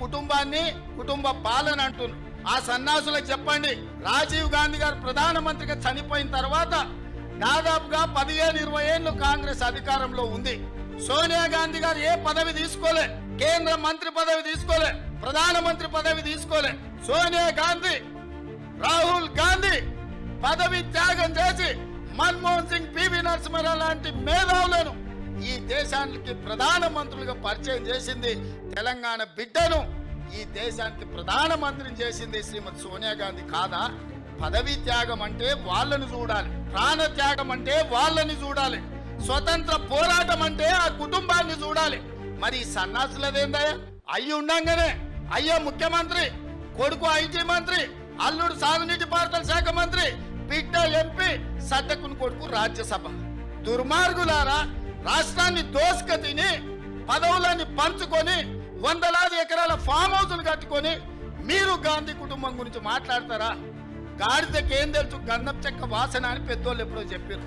కుటుంబాన్ని కుటుంబ పాలన అంటున్నారు ఆ సన్నాసులకు చెప్పండి. రాజీవ్ గాంధీ గారు ప్రధానమంత్రిగా చనిపోయిన తర్వాత దాదాపుగా పదిహేను ఇరవై ఏళ్ళు కాంగ్రెస్ అధికారంలో ఉంది. సోనియా గాంధీ గారు ఏ పదవి తీసుకోలే. కేంద్ర మంత్రి పదవి తీసుకోలే. ప్రధానమంత్రి పదవి తీసుకోలే. సోనియా గాంధీ రాహుల్ గాంధీ పదవి త్యాగం చేసి మన్మోహన్ సింగ్ పివి నరసింహరావు లాంటి మేధావులను ఈ దేశానికి ప్రధానమంత్రులుగా పరిచయం చేసింది తెలంగాణ బిడ్డను. ఈ దేశానికి ప్రధానమంత్రిని చేసింది శ్రీమతి సోనియా గాంధీ కాదా? పదవి త్యాగం అంటే వాళ్ళని చూడాలి. ప్రాణ త్యాగం అంటే వాళ్ళని చూడాలి. స్వతంత్ర పోరాటం అంటే ఆ కుటుంబాన్ని చూడాలి. మరి ఈ అయ్యి ఉండంగానే. అయ్యో ముఖ్యమంత్రి కొడుకు ఐటీ మంత్రి అల్లుడు సాగునీటి పారుదల శాఖ మంత్రి బిడ్డ ఎంపీ సడ్డకుని కొడుకు రాజ్యసభ. దుర్మార్గులారా రాష్ట్రాన్ని దోసుక తిని పదవులని పంచుకొని వందలాది ఎకరాల ఫామ్ హౌసులు కట్టుకొని మీరు గాంధీ కుటుంబం గురించి మాట్లాడతారా? గాడిదకేం తెలుసు గంధం చెక్క వాసన అని పెద్దోళ్ళు ఎప్పుడో చెప్పారు